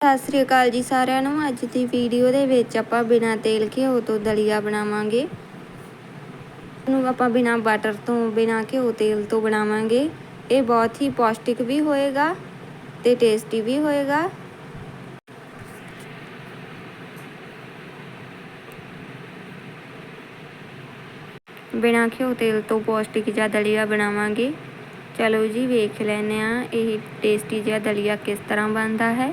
ਸਤਿ ਸ੍ਰੀ ਅਕਾਲ ਜੀ ਸਾਰਿਆਂ ਨੂੰ। ਅੱਜ ਦੀ ਵੀਡੀਓ ਦੇ ਵਿੱਚ ਆਪਾਂ ਬਿਨਾਂ ਤੇਲ ਘਿਓ ਤੋਂ ਦਲੀਆ ਬਣਾਵਾਂਗੇ। ਨੂੰ ਆਪਾਂ ਬਿਨਾਂ ਬਟਰ ਤੋਂ, ਬਿਨਾਂ ਘਿਓ ਤੇਲ ਤੋਂ ਬਣਾਵਾਂਗੇ। ਇਹ ਬਹੁਤ ਹੀ ਪੌਸ਼ਟਿਕ ਵੀ ਹੋਏਗਾ ਤੇ ਟੇਸਟੀ ਵੀ ਹੋਏਗਾ। ਬਿਨਾਂ ਘਿਓ ਤੇਲ ਤੋਂ ਪੌਸ਼ਟਿਕ ਜਿਹਾ ਦਲੀਆ ਬਣਾਵਾਂਗੇ। ਚਲੋ ਜੀ, ਵੇਖ ਲੈਨੇ ਆ ਇਹ ਟੇਸਟੀ ਜਿਹਾ ਦਲੀਆ ਕਿਸ ਤਰ੍ਹਾਂ ਬਣਦਾ ਹੈ।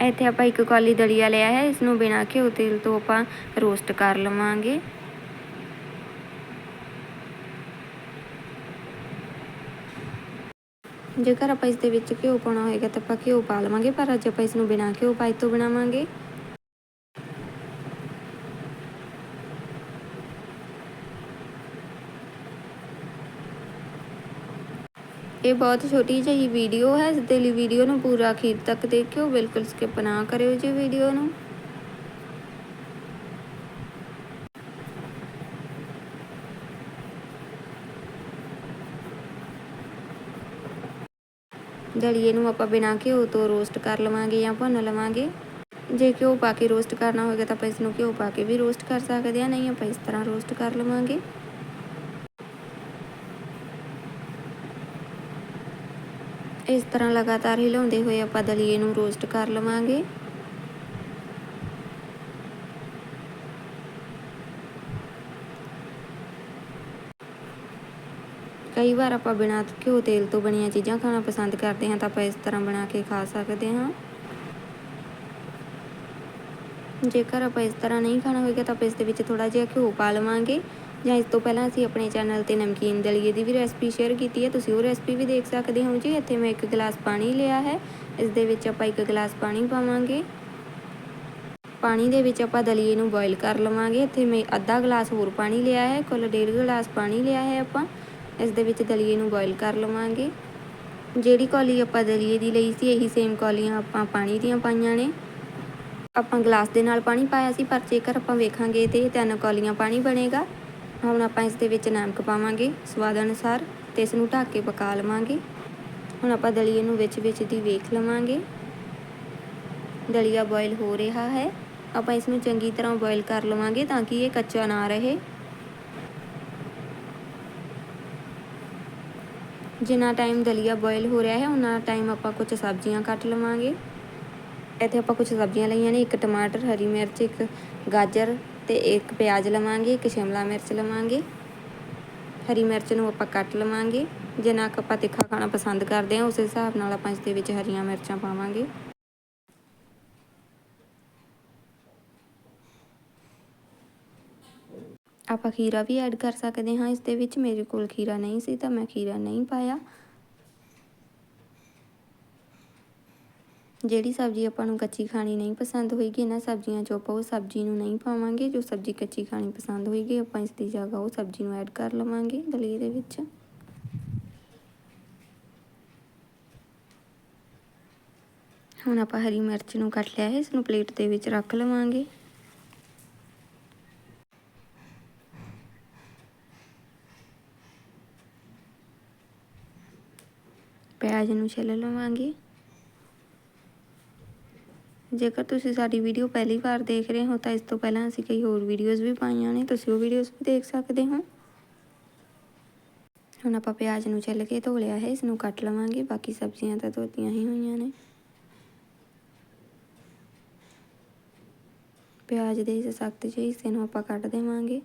ਇੱਥੇ ਆਪਾਂ ਇੱਕ ਕੌਲੀ ਦਲੀਆ ਲਿਆ ਹੈ ਇਸ ਨੂੰ ਬਿਨਾਂ ਘਿਓ ਤੇਲ ਤੋਂ ਆਪਾਂ ਰੋਸਟ ਕਰ ਲਵਾਂਗੇ। ਜੇਕਰ ਆਪਾਂ ਇਸ ਦੇ ਵਿੱਚ ਘਿਓ ਪਾਉਣਾ ਹੋਏਗਾ ਤਾਂ ਆਪਾਂ ਘਿਓ ਪਾ ਲਵਾਂਗੇ, ਪਰ ਅੱਜ ਆਪਾਂ ਇਸ ਨੂੰ ਬਿਨਾਂ ਘਿਓ ਪਾਏ ਤੋਂ ਬਣਾਵਾਂਗੇ। ਇਹ ਬਹੁਤ ਛੋਟੀ ਜਿਹੀ ਵੀਡੀਓ ਹੈ, ਇਸ ਦੇ ਲਈ ਵੀਡੀਓ ਨੂੰ ਪੂਰਾ ਅਖੀਰ ਤੱਕ ਦੇਖਿਓ, ਬਿਲਕੁਲ ਸਕਿਪ ਨਾ ਕਰਿਓ ਜੀ ਵੀਡੀਓ ਨੂੰ। ਦਲੀਏ ਨੂੰ ਆਪਾਂ ਬਿਨਾਂ ਘਿਓ ਤੋਂ ਰੋਸਟ ਕਰ ਲਵਾਂਗੇ ਜਾਂ ਭੁੰਨ ਲਵਾਂਗੇ। ਜੇ ਘਿਓ ਪਾ ਕੇ ਰੋਸਟ ਕਰਨਾ ਹੋਵੇਗਾ ਤਾਂ ਆਪਾਂ ਇਸ ਨੂੰ ਘਿਓ ਪਾ ਕੇ ਵੀ ਰੋਸਟ ਕਰ ਸਕਦੇ ਹਾਂ, ਨਹੀਂ ਆਪਾਂ ਇਸ ਤਰ੍ਹਾਂ ਰੋਸਟ ਕਰ ਲਵਾਂਗੇ। ਇਸ ਤਰ੍ਹਾਂ ਲਗਾਤਾਰ ਹਿਲਾਉਂਦੇ ਹੋਏ ਆਪਾਂ ਦਲੀਏ ਨੂੰ ਰੋਸਟ ਕਰ ਲਵਾਂਗੇ। ਕਈ ਵਾਰ ਆਪਾਂ ਬਿਨਾਂ ਘਿਓ ਤੇਲ ਤੋਂ ਬਣੀਆਂ ਚੀਜ਼ਾਂ ਖਾਣਾ ਪਸੰਦ ਕਰਦੇ ਹਾਂ ਤਾਂ ਆਪਾਂ ਇਸ ਤਰ੍ਹਾਂ ਬਣਾ ਕੇ ਖਾ ਸਕਦੇ ਹਾਂ। ਜੇਕਰ ਆਪਾਂ ਇਸ ਤਰ੍ਹਾਂ ਨਹੀਂ ਖਾਣਾ ਹੋਏਗਾ ਤਾਂ ਆਪਾਂ ਇਸ ਦੇ ਵਿੱਚ ਥੋੜਾ ਜਿਹਾ ਘਿਓ ਪਾ ਲਵਾਂਗੇ। ਜਾਂ ਇਸ ਤੋਂ ਪਹਿਲਾਂ ਅਸੀਂ ਆਪਣੇ ਚੈਨਲ ਤੇ ਨਮਕੀਨ ਦਲੀਏ ਦੀ ਵੀ ਰੈਸਪੀ ਸ਼ੇਅਰ ਕੀਤੀ ਹੈ, ਤੁਸੀਂ ਉਹ ਰੈਸਪੀ ਵੀ ਦੇਖ ਸਕਦੇ ਹੋ ਜੀ। ਇੱਥੇ ਮੈਂ ਇੱਕ ਗਲਾਸ ਪਾਣੀ ਲਿਆ ਹੈ। ਇਸ ਦੇ ਵਿੱਚ ਆਪਾਂ ਇੱਕ ਗਲਾਸ ਪਾਣੀ ਪਾਵਾਂਗੇ। ਪਾਣੀ ਦੇ ਵਿੱਚ ਆਪਾਂ ਦਲੀਏ ਨੂੰ ਬੋਇਲ ਕਰ ਲਵਾਂਗੇ। ਇੱਥੇ ਮੈਂ ਅੱਧਾ ਗਲਾਸ ਹੋਰ ਪਾਣੀ ਲਿਆ ਹੈ, ਕੁੱਲ ਡੇਢ ਗਲਾਸ ਪਾਣੀ ਲਿਆ ਹੈ ਆਪਾਂ। ਇਸ ਦੇ ਵਿੱਚ ਦਲੀਏ ਨੂੰ ਬੋਇਲ ਕਰ ਲਵਾਂਗੇ। ਜਿਹੜੀ ਕੌਲੀ ਆਪਾਂ ਦਲੀਏ ਦੀ ਲਈ ਸੀ, ਇਹੀ ਸੇਮ ਕੌਲੀਆਂ ਆਪਾਂ ਪਾਣੀ ਦੀਆਂ ਪਾਈਆਂ ਨੇ। ਆਪਾਂ ਗਲਾਸ ਦੇ ਨਾਲ ਪਾਣੀ ਪਾਇਆ ਸੀ, ਪਰ ਜੇਕਰ ਆਪਾਂ ਵੇਖਾਂਗੇ ਤੇ ਤਿੰਨ ਕੌਲੀਆਂ ਪਾਣੀ ਬਣੇਗਾ। ਹੁਣ ਆਪਾਂ ਇਸ ਦੇ ਵਿੱਚ ਨਮਕ ਪਾਵਾਂਗੇ, ਸਵਾਦ ਅਨੁਸਾਰ ਤੇ ਇਸ ਨੂੰ ਢੱਕ ਕੇ ਪਕਾ ਲਵਾਂਗੇ। ਹੁਣ ਆਪਾਂ ਦਲੀਏ ਨੂੰ ਵਿੱਚ ਵਿੱਚ ਦੀ ਵੇਖ ਲਵਾਂਗੇ। ਦਲੀਆ ਬੋਇਲ ਹੋ ਰਿਹਾ ਹੈ। ਆਪਾਂ ਇਸ ਨੂੰ ਚੰਗੀ ਤਰ੍ਹਾਂ ਬੋਇਲ ਕਰ ਲਵਾਂਗੇ ਤਾਂ ਕਿ ਇਹ ਕੱਚਾ ਨਾ ਰਹੇ। ਜਿੰਨਾ ਟਾਈਮ ਦਲੀਆ ਬੋਇਲ ਹੋ ਰਿਹਾ ਹੈ ਉਹਨਾਂ ਟਾਈਮ ਆਪਾਂ ਕੁਝ ਸਬਜ਼ੀਆਂ ਕੱਟ ਲਵਾਂਗੇ। ਇੱਥੇ ਆਪਾਂ ਕੁਝ ਸਬਜ਼ੀਆਂ ਲਈਆਂ ਨੇ, ਇੱਕ ਟਮਾਟਰ, ਹਰੀ ਮਿਰਚ, ਇੱਕ ਗਾਜਰ ਤੇ ਇੱਕ ਪਿਆਜ਼ ਲਵਾਂਗੇ, ਇੱਕ ਸ਼ਿਮਲਾ ਮਿਰਚ ਲਵਾਂਗੇ, ਹਰੀ ਮਿਰਚ ਨੂੰ ਆਪਾਂ ਕੱਟ ਲਵਾਂਗੇ। ਜਿੰਨਾ ਕੁ ਆਪਾਂ ਤਿੱਖਾ ਖਾਣਾ ਪਸੰਦ ਕਰਦੇ ਹਾਂ, ਉਸ ਹਿਸਾਬ ਨਾਲ ਆਪਾਂ ਇਸ ਦੇ ਵਿੱਚ ਹਰੀਆਂ ਮਿਰਚਾਂ ਪਾਵਾਂਗੇ। ਆਪਾਂ ਖੀਰਾ ਵੀ ਐਡ ਕਰ ਸਕਦੇ ਹਾਂ। ਇਸ ਦੇ ਵਿੱਚ ਮੇਰੇ ਕੋਲ ਖੀਰਾ ਨਹੀਂ ਸੀ ਤਾਂ ਮੈਂ ਖੀਰਾ ਨਹੀਂ ਪਾਇਆ। ਜਿਹੜੀ ਸਬਜ਼ੀ ਆਪਾਂ ਨੂੰ ਕੱਚੀ ਖਾਣੀ ਨਹੀਂ ਪਸੰਦ ਹੋਏਗੀ, ਇਹਨਾਂ ਸਬਜ਼ੀਆਂ ਚੋਂ ਆਪਾਂ ਉਹ ਸਬਜ਼ੀ ਨੂੰ ਨਹੀਂ ਪਾਵਾਂਗੇ, ਜੋ ਸਬਜ਼ੀ ਕੱਚੀ ਖਾਣੀ ਪਸੰਦ ਹੋਏਗੀ, ਆਪਾਂ ਇਸ ਦੀ ਜਗ੍ਹਾ ਉਹ ਸਬਜ਼ੀ ਨੂੰ ਐਡ ਕਰ ਲਵਾਂਗੇ ਦਲੀਏ ਦੇ ਵਿੱਚ। ਹੁਣ ਆਪਾਂ ਹਰੀ ਮਿਰਚ ਨੂੰ ਕੱਟ ਲਿਆ ਹੈ ਇਸ ਨੂੰ ਪਲੇਟ ਦੇ ਵਿੱਚ ਰੱਖ ਲਵਾਂਗੇ। ਪਿਆਜ਼ ਨੂੰ ਛਿੱਲ ਲਵਾਂਗੇ। ਜੇਕਰ ਤੁਸੀਂ ਸਾਡੀ ਵੀਡੀਓ ਪਹਿਲੀ ਵਾਰ ਦੇਖ ਰਹੇ ਹੋ, ਤਾਂ ਇਸ ਤੋਂ ਪਹਿਲਾਂ ਅਸੀਂ ਕਈ ਹੋਰ ਵੀਡੀਓਜ਼ ਵੀ ਪਾਈਆਂ ਨੇ, ਤੁਸੀਂ ਉਹ ਵੀਡੀਓਜ਼ ਵੀ ਦੇਖ ਸਕਦੇ ਹੋ। ਹੁਣ ਆਪਾਂ ਪਿਆਜ਼ ਨੂੰ ਛਿੱਲ ਕੇ ਧੋ ਲਿਆ ਹੈ ਇਸ ਨੂੰ ਕੱਟ ਲਵਾਂਗੇ, ਬਾਕੀ ਸਬਜ਼ੀਆਂ ਤਾਂ ਧੋਤੀਆਂ ਹੀ ਹੋਈਆਂ ਨੇ। ਪਿਆਜ਼ ਦੇ ਇਸ ਸਖਤ ਜਿਹੇ ਹਿੱਸੇ ਨੂੰ ਆਪਾਂ ਕੱਟ ਦੇਵਾਂਗੇ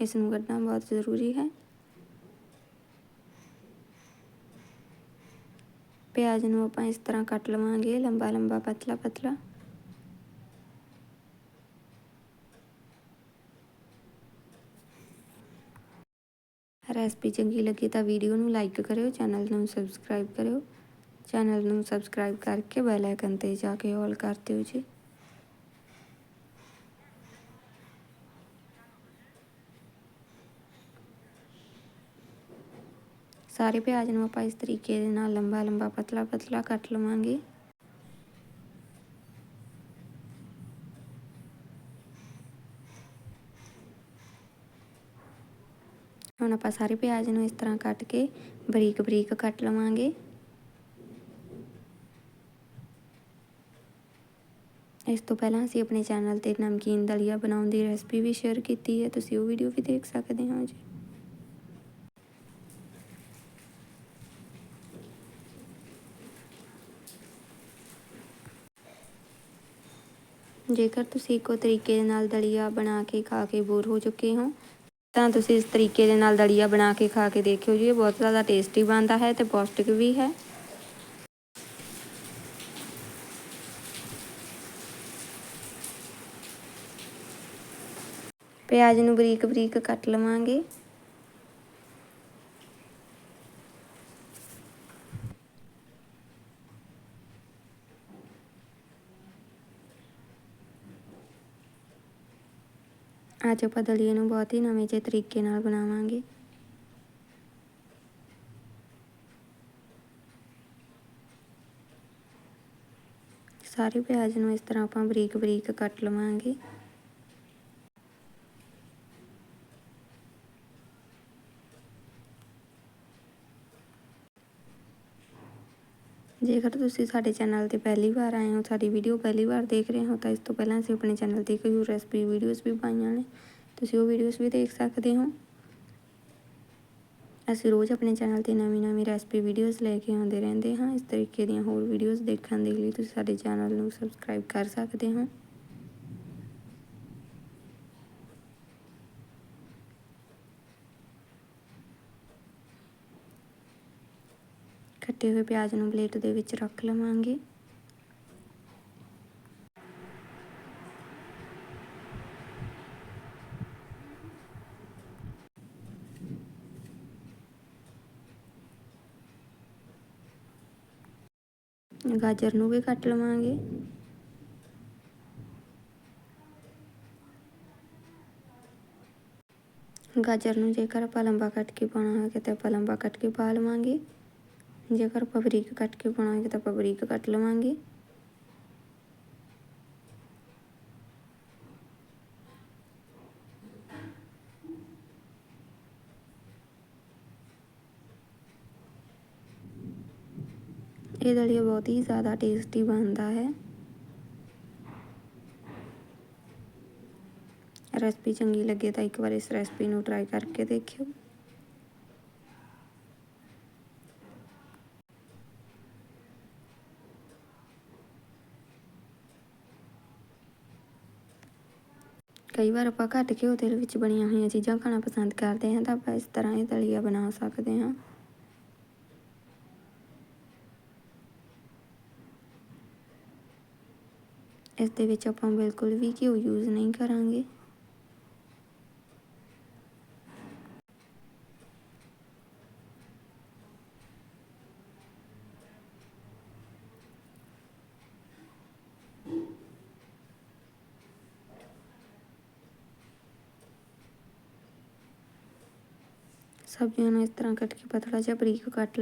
ਇਸ ਨੂੰ ਕੱਢਣਾ ਬਹੁਤ ਜ਼ਰੂਰੀ ਹੈ। ਪਿਆਜ਼ ਨੂੰ ਆਪਾਂ ਇਸ ਤਰ੍ਹਾਂ ਕੱਟ ਲਵਾਂਗੇ ਲੰਬਾ ਲੰਬਾ ਪਤਲਾ ਪਤਲਾ ਰੈਸਪੀ ਚੰਗੀ ਲੱਗੀ ਤਾਂ ਵੀਡੀਓ ਨੂੰ ਲਾਈਕ ਕਰਿਓ, ਚੈਨਲ ਨੂੰ ਸਬਸਕ੍ਰਾਈਬ ਕਰਿਓ। ਚੈਨਲ ਨੂੰ ਸਬਸਕ੍ਰਾਈਬ ਕਰਕੇ ਬੈਲ ਆਈਕਨ ਤੇ ਜਾ ਕੇ ਆਲ ਕਰ ਦਿਓ ਜੀ। ਸਾਰੇ ਪਿਆਜ਼ ਨੂੰ ਆਪਾਂ ਇਸ ਤਰੀਕੇ ਦੇ ਨਾਲ ਲੰਬਾ ਲੰਬਾ ਪਤਲਾ ਪਤਲਾ ਕੱਟ ਲਵਾਂਗੇ। ਹੁਣ ਆਪਾਂ ਸਾਰੇ ਪਿਆਜ਼ ਨੂੰ ਇਸ ਤਰ੍ਹਾਂ ਕੱਟ ਕੇ ਬਰੀਕ ਬਰੀਕ ਕੱਟ ਲਵਾਂਗੇ। ਇਸ ਤੋਂ ਪਹਿਲਾਂ ਅਸੀਂ ਆਪਣੇ ਚੈਨਲ ਤੇ ਨਮਕੀਨ ਦਲੀਆ ਬਣਾਉਣ ਦੀ ਰੈਸਪੀ ਵੀ ਸ਼ੇਅਰ ਕੀਤੀ ਹੈ। ਤੁਸੀਂ ਉਹ ਵੀਡੀਓ ਵੀ ਦੇਖ ਸਕਦੇ ਹੋ ਜੀ। ਜੇਕਰ ਤੁਸੀਂ ਇੱਕੋ ਤਰੀਕੇ ਦੇ ਨਾਲ ਦਲੀਆ ਬਣਾ ਕੇ ਖਾ ਕੇ ਬੋਰ ਹੋ ਚੁੱਕੇ ਹੋ ਤਾਂ ਤੁਸੀਂ ਇਸ ਤਰੀਕੇ ਦੇ ਨਾਲ ਦਲੀਆ ਬਣਾ ਕੇ ਖਾ ਕੇ ਦੇਖਿਓ ਜੀ, ਇਹ ਬਹੁਤ ਜ਼ਿਆਦਾ ਟੇਸਟੀ ਬਣਦਾ ਹੈ ਤੇ ਪੌਸ਼ਟਿਕ ਵੀ ਹੈ। ਪਿਆਜ਼ ਨੂੰ ਬਰੀਕ ਬਰੀਕ ਕੱਟ ਲਵਾਂਗੇ। ਅੱਜ ਆਪਾਂ ਦਲੀਏ ਨੂੰ ਬਹੁਤ ਹੀ ਨਵੇਂ ਜਿਹੇ ਤਰੀਕੇ ਨਾਲ ਬਣਾਵਾਂਗੇ। ਸਾਰੇ ਪਿਆਜ਼ ਨੂੰ ਇਸ ਤਰ੍ਹਾਂ ਆਪਾਂ ਬਰੀਕ ਬਰੀਕ ਕੱਟ ਲਵਾਂਗੇ। ਜੇਕਰ ਤੁਸੀਂ ਸਾਡੇ ਚੈਨਲ ਤੇ ਪਹਿਲੀ ਵਾਰ ਆਏ ਹੋ, ਸਾਡੀ ਵੀਡੀਓ ਪਹਿਲੀ ਵਾਰ ਦੇਖ ਰਹੇ ਹੋ, ਤਾਂ ਇਸ ਤੋਂ ਪਹਿਲਾਂ ਅਸੀਂ ਆਪਣੇ ਚੈਨਲ ਤੇ ਕਈ ਰੈਸਪੀ ਵੀਡੀਓਜ਼ ਵੀ ਪਾਈਆਂ ਨੇ। ਤੁਸੀਂ ਉਹ ਵੀਡੀਓਜ਼ ਵੀ ਦੇਖ ਸਕਦੇ ਹੋ। ਅਸੀਂ ਰੋਜ਼ ਆਪਣੇ ਚੈਨਲ ਤੇ ਨਵੀਂ ਨਵੀਂ ਰੈਸਪੀ ਵੀਡੀਓਜ਼ ਲੈ ਕੇ ਆਉਂਦੇ ਰਹਿੰਦੇ ਹਾਂ। ਇਸ ਤਰੀਕੇ ਦੀਆਂ ਹੋਰ ਵੀਡੀਓਜ਼ ਦੇਖਣ ਦੇ ਲਈ ਤੁਸੀਂ ਸਾਡੇ ਚੈਨਲ ਨੂੰ ਸਬਸਕ੍ਰਾਈਬ ਕਰ ਸਕਦੇ ਹੋ। ਕੱਟੇ ਹੋਏ ਪਿਆਜ਼ ਨੂੰ ਪਲੇਟ ਦੇ ਵਿੱਚ ਰੱਖ ਲਵਾਂਗੇ। ਗਾਜਰ ਨੂੰ ਵੀ ਕੱਟ ਲਵਾਂਗੇ। ਗਾਜਰ ਨੂੰ ਜੇਕਰ ਆਪਾਂ ਲੰਬਾ ਕੱਟ ਕੇ ਪਾਉਣਾ ਹੋਵੇ ਤਾਂ ਆਪਾਂ ਲੰਬਾ ਕੱਟ ਕੇ ਪਾ ਲਵਾਂਗੇ। ਜੇਕਰ ਆਪਾਂ ਬਰੀਕ ਕੱਟ ਕੇ ਪਾਉਣਾ ਹੋਵੇ ਤਾਂ ਆਪਾਂ ਬਰੀਕ ਕੱਟ ਲਵਾਂਗੇ ਇਹ ਦਲੀਆ ਬਹੁਤ ਹੀ ਜ਼ਿਆਦਾ ਟੇਸਟੀ ਬਣਦਾ ਹੈ ਰੈਸਪੀ ਚੰਗੀ ਲੱਗੇ ਤਾਂ ਇੱਕ ਵਾਰ ਇਸ ਰੈਸਪੀ ਨੂੰ ਟਰਾਈ ਕਰਕੇ ਦੇਖਿਓ ਕਈ ਵਾਰ ਆਪਾਂ ਘੱਟ ਘਿਓ ਤੇਲ ਵਿੱਚ ਬਣੀਆਂ ਹੋਈਆਂ ਚੀਜ਼ਾਂ ਖਾਣਾ ਪਸੰਦ ਕਰਦੇ ਹਾਂ ਤਾਂ ਆਪਾਂ ਇਸ ਤਰ੍ਹਾਂ ਇਹ ਦਲੀਆ ਬਣਾ ਸਕਦੇ ਹਾਂ। ਇਸ ਦੇ ਵਿੱਚ ਆਪਾਂ ਬਿਲਕੁਲ ਵੀ ਘਿਓ ਯੂਜ਼ ਨਹੀਂ ਕਰਾਂਗੇ। ਸਬਜ਼ੀਆਂ ਨੂੰ ਇਸ ਤਰ੍ਹਾਂ ਕੱਟ ਕੇ ਪਤਲਾ ਜਿਹਾ ਬਰੀਕ ਕੱਟ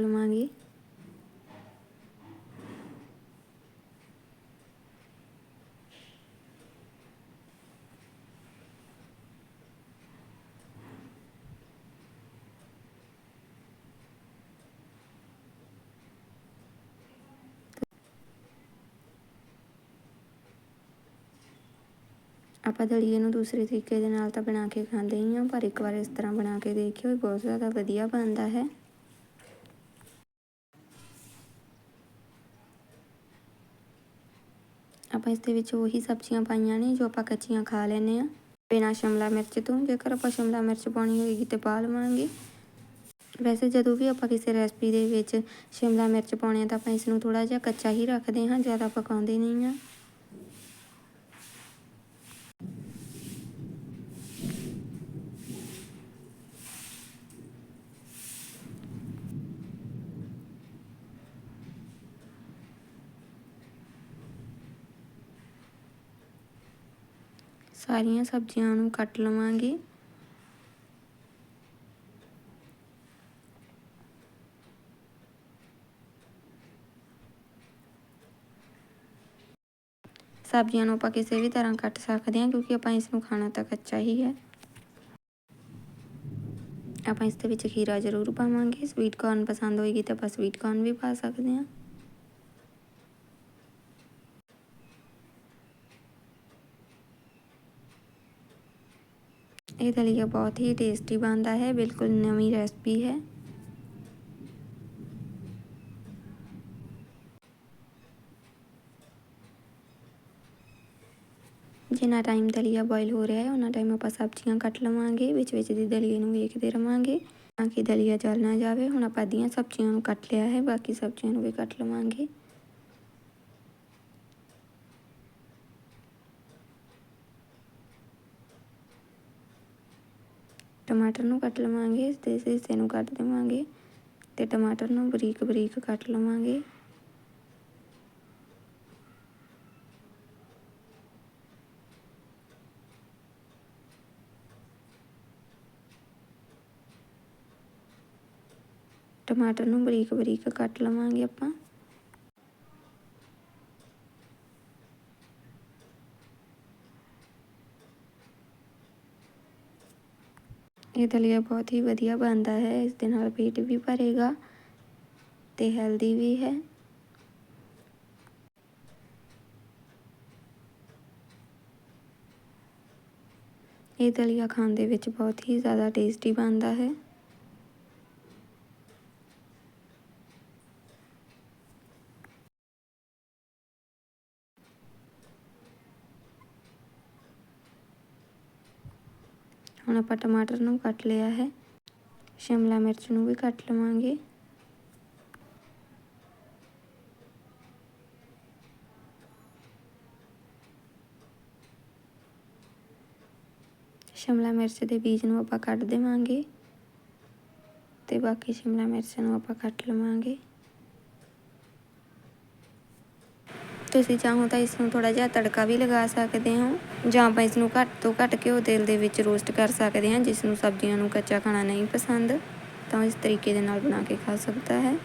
ਆਪਾਂ ਦਲੀਏ ਨੂੰ ਦੂਸਰੇ ਤਰੀਕੇ ਦੇ ਨਾਲ ਤਾਂ ਬਣਾ ਕੇ ਖਾਂਦੇ ਹੀ ਹਾਂ, ਪਰ ਇੱਕ ਵਾਰ ਇਸ ਤਰ੍ਹਾਂ ਬਣਾ ਕੇ ਦੇਖਿਓ, ਇਹ ਬਹੁਤ ਜ਼ਿਆਦਾ ਵਧੀਆ ਬਣਦਾ ਹੈ। ਆਪਾਂ ਇਸ ਦੇ ਵਿੱਚ ਉਹੀ ਸਬਜ਼ੀਆਂ ਪਾਈਆਂ ਨੇ ਜੋ ਆਪਾਂ ਕੱਚੀਆਂ ਖਾ ਲੈਨੇ ਆ ਬਿਨਾਂ ਸ਼ਿਮਲਾ ਮਿਰਚ ਤੋਂ, ਜੇਕਰ ਆਪਾਂ ਸ਼ਿਮਲਾ ਮਿਰਚ ਪਾਉਣੀ ਹੋਏਗੀ ਤੇ ਪਾ ਲਵਾਂਗੇ। ਵੈਸੇ ਜਦੋਂ ਵੀ ਆਪਾਂ ਕਿਸੇ ਰੈਸਪੀ ਦੇ ਵਿੱਚ ਸ਼ਿਮਲਾ ਮਿਰਚ ਪਾਉਣੇ ਆ ਤਾਂ ਆਪਾਂ ਇਸ ਨੂੰ ਥੋੜਾ ਜਿਹਾ ਕੱਚਾ ਹੀ ਰੱਖਦੇ ਹਾਂ, ਜ਼ਿਆਦਾ ਪਕਾਉਂਦੇ ਨਹੀਂ ਆ ਸਾਰੀਆਂ ਸਬਜ਼ੀਆਂ ਨੂੰ ਕੱਟ ਲਵਾਂਗੇ। ਸਬਜ਼ੀਆਂ ਨੂੰ ਆਪਾਂ ਕਿਸੇ ਵੀ ਤਰ੍ਹਾਂ ਕੱਟ ਸਕਦੇ ਹਾਂ ਕਿਉਂਕਿ ਆਪਾਂ ਇਸ ਨੂੰ ਖਾਣਾ ਤਾਂ ਕੱਚਾ ਹੀ ਹੈ। ਆਪਾਂ ਇਸ ਦੇ ਵਿੱਚ ਖੀਰਾ ਜ਼ਰੂਰ ਪਾਵਾਂਗੇ। ਸਵੀਟ ਕਾਰਨ ਪਸੰਦ ਹੋਏਗੀ ਤਾਂ ਆਪਾਂ ਸਵੀਟ ਕਾਰਨ ਵੀ ਪਾ ਸਕਦੇ ਹਾਂ। ਇਹ ਦਲੀਆ ਬਹੁਤ ਹੀ ਟੇਸਟੀ ਬਣਦਾ ਹੈ, ਬਿਲਕੁਲ ਨਵੀਂ ਰੈਸਪੀ ਹੈ। ਜਿੰਨਾ ਟਾਈਮ ਦਲੀਆ ਬੋਇਲ ਹੋ ਰਿਹਾ ਹੈ ਉਹਨਾਂ ਟਾਈਮ ਆਪਾਂ ਸਬਜ਼ੀਆਂ ਕੱਟ ਲਵਾਂਗੇ, ਵਿੱਚ ਵਿੱਚ ਦੀ ਦਲੀਏ ਨੂੰ ਵੇਖਦੇ ਰਵਾਂਗੇ, ਤਾਂ ਕਿ ਦਲੀਆ ਜਲ ਨਾ ਜਾਵੇ। ਹੁਣ ਆਪਾਂ ਅੱਧੀਆਂ ਸਬਜ਼ੀਆਂ ਨੂੰ ਕੱਟ ਲਿਆ ਹੈ, ਬਾਕੀ ਸਬਜ਼ੀਆਂ ਨੂੰ ਵੀ ਕੱਟ ਲਵਾਂਗੇ। ਟਮਾਟਰ ਨੂੰ ਕੱਟ ਲਵਾਂਗੇ ਇਸ ਦੇ ਹਿੱਸੇ ਨੂੰ ਕੱਟ ਦੇਵਾਂਗੇ ਤੇ ਟਮਾਟਰ ਨੂੰ ਬਰੀਕ ਬਰੀਕ ਕੱਟ ਲਵਾਂਗੇ ਟਮਾਟਰ ਨੂੰ ਬਰੀਕ ਬਰੀਕ ਕੱਟ ਲਵਾਂਗੇ ਆਪਾਂ ਇਹ ਦਲੀਆ ਬਹੁਤ ਹੀ ਵਧੀਆ ਬਣਦਾ ਹੈ। ਇਸ ਦੇ ਨਾਲ ਪੇਟ ਵੀ ਭਰੇਗਾ ਤੇ ਹੈਲਦੀ ਵੀ ਹੈ। ਇਹ ਦਲੀਆ ਖਾਣ ਦੇ ਵਿੱਚ ਬਹੁਤ ਹੀ ਜ਼ਿਆਦਾ ਟੇਸਟੀ ਬਣਦਾ ਹੈ। ਹੁਣ ਆਪਾਂ ਟਮਾਟਰ ਨੂੰ ਕੱਟ ਲਿਆ ਹੈ। ਸ਼ਿਮਲਾ ਮਿਰਚ ਨੂੰ ਵੀ ਕੱਟ ਲਵਾਂਗੇ। ਸ਼ਿਮਲਾ ਮਿਰਚ ਦੇ ਬੀਜ ਨੂੰ ਆਪਾਂ ਕੱਟ ਦੇਵਾਂਗੇ। ਤੇ ਬਾਕੀ ਸ਼ਿਮਲਾ ਮਿਰਚ ਨੂੰ ਆਪਾਂ ਕੱਟ ਲਵਾਂਗੇ। ਤੁਸੀਂ ਚਾਹੋ ਤਾਂ ਇਸ ਨੂੰ ਥੋੜਾ ਜਿਹਾ ਤੜਕਾ ਵੀ ਲਗਾ ਸਕਦੇ ਹੋ ਜਾਂ ਆਪਾਂ ਇਸ ਨੂੰ ਘੱਟ ਤੋਂ ਘੱਟ ਘਿਓ ਤੇਲ ਦੇ ਵਿੱਚ ਰੋਸਟ ਕਰ ਸਕਦੇ ਹਾਂ ਜਿਸ ਨੂੰ ਸਬਜ਼ੀਆਂ ਨੂੰ ਕੱਚਾ ਖਾਣਾ ਨਹੀਂ ਪਸੰਦ, ਤਾਂ ਇਸ ਤਰੀਕੇ ਦੇ ਨਾਲ ਬਣਾ ਕੇ ਖਾ ਸਕਦਾ ਹੈ।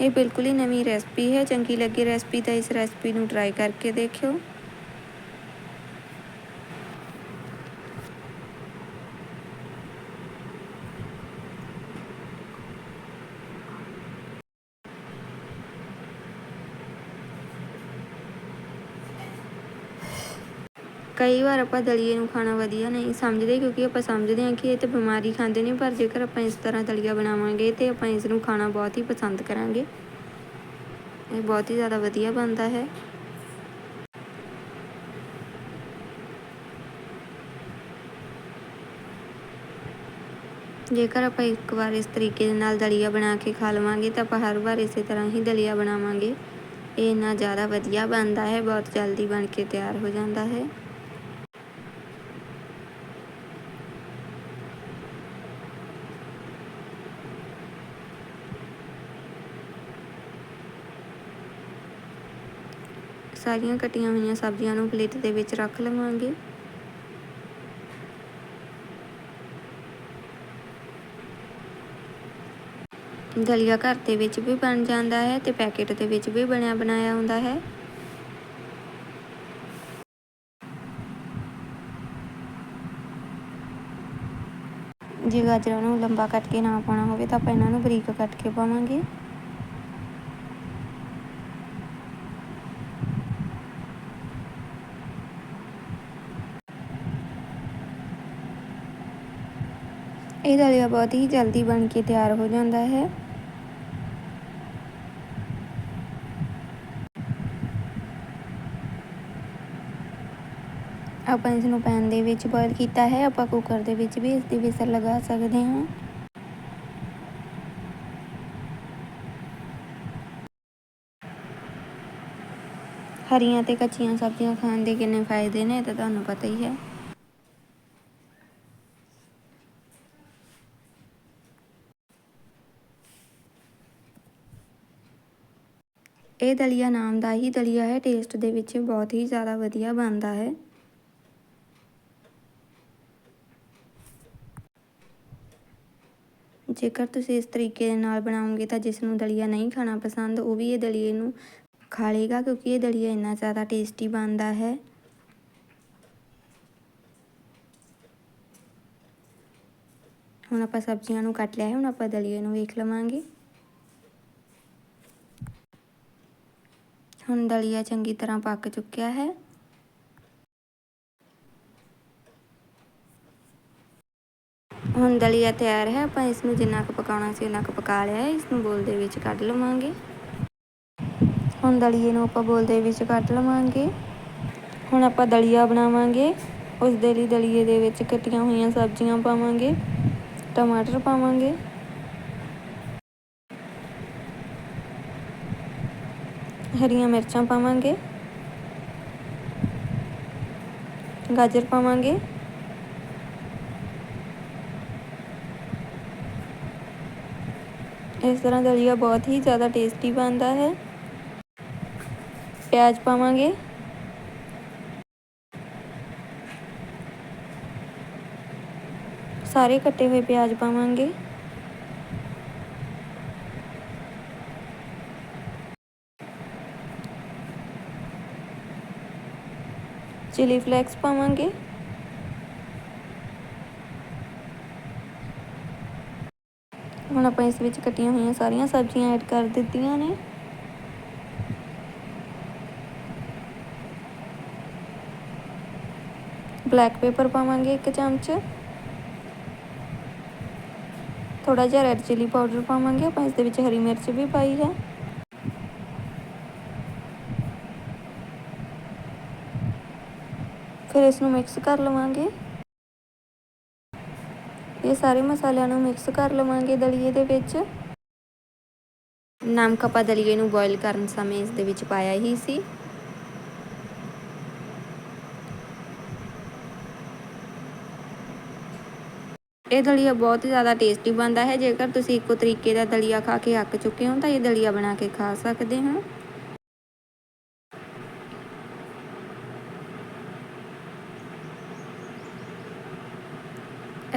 ਇਹ ਬਿਲਕੁਲ ਹੀ ਨਵੀਂ ਰੈਸਪੀ ਹੈ, ਚੰਗੀ ਲੱਗੀ ਰੈਸਪੀ ਤਾਂ ਇਸ ਰੈਸਪੀ ਨੂੰ ਟਰਾਈ ਕਰਕੇ ਦੇਖਿਓ। ਕਈ ਵਾਰ ਆਪਾਂ ਦਲੀਏ ਨੂੰ ਖਾਣਾ ਵਧੀਆ ਨਹੀਂ ਸਮਝਦੇ ਕਿਉਂਕਿ ਆਪਾਂ ਸਮਝਦੇ ਹਾਂ ਕਿ ਇਹ ਤਾਂ ਬਿਮਾਰੀ ਖਾਂਦੇ ਨੇ, ਪਰ ਜੇਕਰ ਆਪਾਂ ਇਸ ਤਰ੍ਹਾਂ ਦਲੀਆ ਬਣਾਵਾਂਗੇ ਤੇ ਆਪਾਂ ਇਸ ਨੂੰ ਖਾਣਾ ਬਹੁਤ ਹੀ ਪਸੰਦ ਕਰਾਂਗੇ। ਇਹ ਬਹੁਤ ਹੀ ਜ਼ਿਆਦਾ ਵਧੀਆ ਬਣਦਾ ਹੈ। ਜੇਕਰ ਆਪਾਂ ਇੱਕ ਵਾਰ ਇਸ ਤਰੀਕੇ ਦੇ ਨਾਲ ਦਲੀਆ ਬਣਾ ਕੇ ਖਾ ਲਵਾਂਗੇ ਤਾਂ ਆਪਾਂ ਹਰ ਵਾਰ ਇਸੇ ਤਰ੍ਹਾਂ ਹੀ ਦਲੀਆ ਬਣਾਵਾਂਗੇ। ਇਹ ਇੰਨਾ ਜ਼ਿਆਦਾ ਵਧੀਆ ਬਣਦਾ ਹੈ, ਬਹੁਤ ਜਲਦੀ ਬਣ ਕੇ ਤਿਆਰ ਹੋ ਜਾਂਦਾ ਹੈ। ਸਾਰੀਆਂ ਕਟੀਆਂ ਹੋਈਆਂ ਸਬਜ਼ੀਆਂ ਨੂੰ ਪਲੇਟ ਦੇ ਵਿੱਚ ਰੱਖ ਲਵਾਂਗੇ। ਦਲੀਆ ਘਰ ਦੇ ਵਿੱਚ ਵੀ ਬਣ ਜਾਂਦਾ ਹੈ ਤੇ ਪੈਕੇਟ ਦੇ ਵਿੱਚ ਵੀ ਬਣਿਆ ਬਣਾਇਆ ਹੁੰਦਾ ਹੈ। ਜੇ ਗਾਜਰਾਂ ਨੂੰ ਲੰਬਾ ਕੱਟ ਕੇ ਨਾ ਪਾਉਣਾ ਹੋਵੇ ਤਾਂ ਆਪਾਂ ਇਹਨਾਂ ਨੂੰ ਬਰੀਕ ਕੱਟ ਕੇ ਪਾਵਾਂਗੇ। ਇਹ ਦਲੀਆ ਬਹੁਤ ਹੀ ਜਲਦੀ ਬਣ ਕੇ ਤਿਆਰ ਹੋ ਜਾਂਦਾ ਹੈ। ਆਪਾਂ ਇਸ ਨੂੰ ਪੈਨ ਦੇ ਵਿੱਚ ਬੋਇਲ ਕੀਤਾ ਹੈ। ਆਪਾਂ ਕੁੱਕਰ ਦੇ ਵਿੱਚ ਵੀ ਇਸ ਦੀ ਵਿਸਲ ਲਗਾ ਸਕਦੇ ਹਾਂ। ਹਰੀਆਂ ਤੇ ਕੱਚੀਆਂ ਸਬਜ਼ੀਆਂ ਖਾਣ ਦੇ ਕਿੰਨੇ ਫਾਇਦੇ ਨੇ ਇਹ ਤਾਂ ਤੁਹਾਨੂੰ ਪਤਾ ਹੀ ਹੈ। ਇਹ ਦਲੀਆ ਨਾਮ ਦਾ ਹੀ ਦਲੀਆ ਹੈ ਟੇਸਟ ਦੇ ਵਿੱਚ ਬਹੁਤ ਹੀ ਜ਼ਿਆਦਾ ਵਧੀਆ ਬਣਦਾ ਹੈ। ਜੇਕਰ ਤੁਸੀਂ ਇਸ ਤਰੀਕੇ ਦੇ ਨਾਲ ਬਣਾਓਗੇ ਤਾਂ ਜਿਸ ਨੂੰ ਦਲੀਆ ਨਹੀਂ ਖਾਣਾ ਪਸੰਦ, ਉਹ ਵੀ ਇਹ ਦਲੀਏ ਨੂੰ ਖਾ ਲੇਗਾ ਕਿਉਂਕਿ ਇਹ ਦਲੀਆ ਇੰਨਾ ਜ਼ਿਆਦਾ ਟੇਸਟੀ ਬਣਦਾ ਹੈ। ਹੁਣ ਆਪਾਂ ਸਬਜ਼ੀਆਂ ਨੂੰ ਕੱਟ ਲਿਆ ਹੈ, ਹੁਣ ਆਪਾਂ ਦਲੀਏ ਨੂੰ ਵੇਖ ਲਵਾਂਗੇ। ਹੁਣ ਦਲੀਆ ਚੰਗੀ ਤਰ੍ਹਾਂ ਪੱਕ ਚੁੱਕਿਆ ਹੈ। ਹੁਣ ਦਲੀਆ ਤਿਆਰ ਹੈ, ਆਪਾਂ ਇਸ ਨੂੰ ਜਿੰਨਾ ਕੁ ਪਕਾਉਣਾ ਸੀ ਉਨਾ ਕੁ ਪਕਾ ਲਿਆ ਹੈ ਇਸ ਨੂੰ ਬੋਲ ਦੇ ਵਿੱਚ ਕੱਢ ਲਵਾਂਗੇ। ਹੁਣ ਦਲੀਏ ਨੂੰ ਆਪਾਂ ਬੋਲ ਦੇ ਵਿੱਚ ਕੱਢ ਲਵਾਂਗੇ। ਹੁਣ ਆਪਾਂ ਦਲੀਆ ਬਣਾਵਾਂਗੇ ਉਸ ਦੇ ਲਈ ਦਲੀਏ ਦੇ ਵਿੱਚ ਕੱਟੀਆਂ ਹੋਈਆਂ ਸਬਜ਼ੀਆਂ ਪਾਵਾਂਗੇ, ਟਮਾਟਰ ਪਾਵਾਂਗੇ। ਹਰੀਆਂ ਮਿਰਚਾਂ ਪਾਵਾਂਗੇ ਗਾਜਰ ਪਾਵਾਂਗੇ ਇਸ ਤਰ੍ਹਾਂ ਦਲੀਆ ਬਹੁਤ ਹੀ ਜ਼ਿਆਦਾ ਟੇਸਟੀ ਬਣਦਾ ਹੈ ਪਿਆਜ਼ ਪਾਵਾਂਗੇ ਸਾਰੇ ਕੱਟੇ ਹੋਏ ਪਿਆਜ਼ ਪਾਵਾਂਗੇ ਚਿਲੀ ਫਲੈਕਸ ਪਾਵਾਂਗੇ। ਹੁਣ ਆਪਾਂ ਇਸ ਵਿੱਚ ਕੱਟੀਆਂ ਹੋਈਆਂ ਸਾਰੀਆਂ ਸਬਜ਼ੀਆਂ ਐਡ ਕਰ ਦਿੱਤੀਆਂ ਨੇ। ਬਲੈਕ ਪੇਪਰ ਪਾਵਾਂਗੇ ਇੱਕ ਚਮਚ। ਥੋੜਾ ਜਿਹਾ ਰੈਡ ਚਿਲੀ ਪਾਊਡਰ ਪਾਵਾਂਗੇ। ਆਪਾਂ ਇਸ ਦੇ ਵਿੱਚ ਹਰੀ ਮਿਰਚ ਵੀ ਪਾਈ ਹੈ। ਫਿਰ ਇਸ ਨੂੰ ਮਿਕਸ ਕਰ ਲਵਾਂਗੇ। ਇਹ ਸਾਰੇ ਮਸਾਲਿਆਂ ਨੂੰ ਮਿਕਸ ਕਰ ਲਵਾਂਗੇ ਦਲੀਏ ਦੇ ਵਿੱਚ। ਨਮਕ ਆਪਾਂ ਦਲੀਏ ਨੂੰ ਬੋਇਲ ਕਰਨ ਸਮੇਂ ਇਸ ਦੇ ਵਿੱਚ ਪਾਇਆ ਹੀ ਸੀ। ਇਹ ਦਲੀਆ ਬਹੁਤ ਜ਼ਿਆਦਾ ਟੇਸਟੀ ਬਣਦਾ ਹੈ। ਜੇਕਰ ਤੁਸੀਂ ਇੱਕੋ ਤਰੀਕੇ ਦਾ ਦਲੀਆ ਖਾ ਕੇ ਅੱਕ ਚੁੱਕੇ ਹੋ ਤਾਂ ਇਹ ਦਲੀਆ ਬਣਾ ਕੇ ਖਾ ਸਕਦੇ ਹੋ।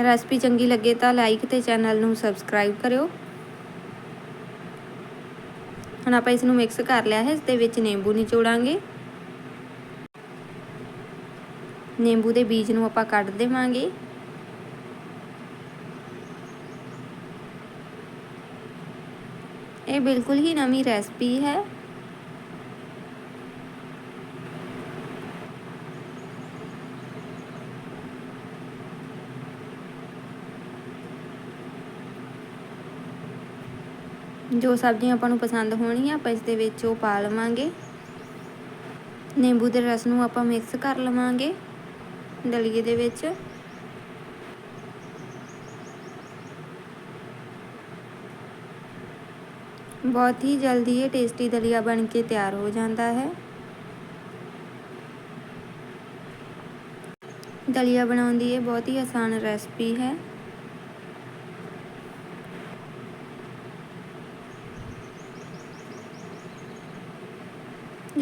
ਰੈਸਪੀ ਚੰਗੀ ਲੱਗੇ ਤਾਂ ਲਾਈਕ ਤੇ ਚੈਨਲ ਨੂੰ ਸਬਸਕ੍ਰਾਈਬ ਕਰਿਓ। ਹੁਣ ਆਪਾਂ ਇਸ ਨੂੰ ਮਿਕਸ ਕਰ ਲਿਆ ਹੈ, ਇਸ ਦੇ ਵਿੱਚ ਨਿੰਬੂ ਨਿਚੋੜਾਂਗੇ। ਨਿੰਬੂ ਦੇ ਬੀਜ ਨੂੰ ਆਪਾਂ ਕੱਢ ਦੇਵਾਂਗੇ। ਇਹ ਬਿਲਕੁਲ ਹੀ ਨਵੀਂ ਰੈਸਪੀ ਹੈ। ਜੋ ਸਬਜ਼ੀਆਂ ਆਪਾਂ ਨੂੰ ਪਸੰਦ ਹੋਣਗੀਆਂ, ਆਪਾਂ ਇਸ ਦੇ ਵਿੱਚ ਉਹ ਪਾ ਲਵਾਂਗੇ। ਨਿੰਬੂ ਦੇ ਰਸ ਨੂੰ ਆਪਾਂ ਮਿਕਸ ਕਰ ਲਵਾਂਗੇ ਦਲੀਏ ਦੇ ਵਿੱਚ। ਬਹੁਤ ਹੀ ਜਲਦੀ ਇਹ ਟੇਸਟੀ ਦਲੀਆ ਬਣ ਕੇ ਤਿਆਰ ਹੋ ਜਾਂਦਾ ਹੈ। ਦਲੀਆ ਬਣਾਉਣ ਦੀ ਇਹ ਬਹੁਤ ਹੀ ਆਸਾਨ ਰੈਸਪੀ ਹੈ।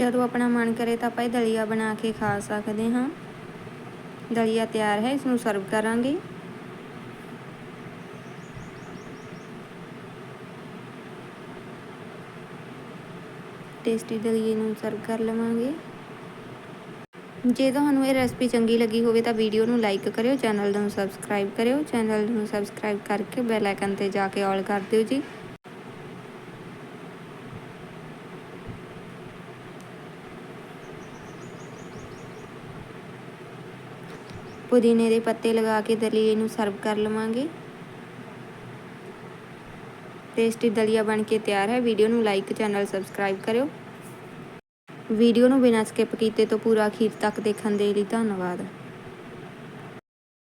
ਜਦੋਂ ਆਪਣਾ ਮਨ ਕਰੇ ਤਾਂ ਆਪਾਂ ਇਹ ਦਲੀਆ ਬਣਾ ਕੇ ਖਾ ਸਕਦੇ ਹਾਂ। ਦਲੀਆ ਤਿਆਰ ਹੈ ਇਸ ਨੂੰ ਸਰਵ ਕਰਾਂਗੇ। ਟੇਸਟੀ ਦਲੀਏ ਨੂੰ ਸਰਵ ਕਰ ਲਵਾਂਗੇ। ਜੇ ਤੁਹਾਨੂੰ ਇਹ ਰੈਸਪੀ ਚੰਗੀ ਲੱਗੀ ਹੋਵੇ ਤਾਂ ਵੀਡੀਓ ਨੂੰ ਲਾਈਕ ਕਰਿਓ, ਚੈਨਲ ਨੂੰ ਸਬਸਕ੍ਰਾਈਬ ਕਰਿਓ, ਚੈਨਲ ਨੂੰ ਸਬਸਕ੍ਰਾਈਬ ਕਰਕੇ ਬੈਲ ਆਈਕਨ ਤੇ ਜਾ ਕੇ ਆਲ ਕਰ ਦਿਓ ਜੀ। ਪੁਦੀਨੇ ਦੇ ਪੱਤੇ ਲਗਾ ਕੇ ਦਲੀਏ ਨੂੰ ਸਰਵ ਕਰ ਲਵਾਂਗੇ। ਟੇਸਟੀ ਦਲੀਆ ਬਣ ਕੇ ਤਿਆਰ ਹੈ। ਵੀਡੀਓ ਨੂੰ ਲਾਈਕ, ਚੈਨਲ ਸਬਸਕ੍ਰਾਈਬ ਕਰਿਓ। ਵੀਡੀਓ ਨੂੰ ਬਿਨਾਂ ਸਕਿਪ ਕੀਤੇ ਤੋਂ ਪੂਰਾ ਅਖੀਰ ਤੱਕ ਦੇਖਣ ਦੇ ਲਈ ਧੰਨਵਾਦ।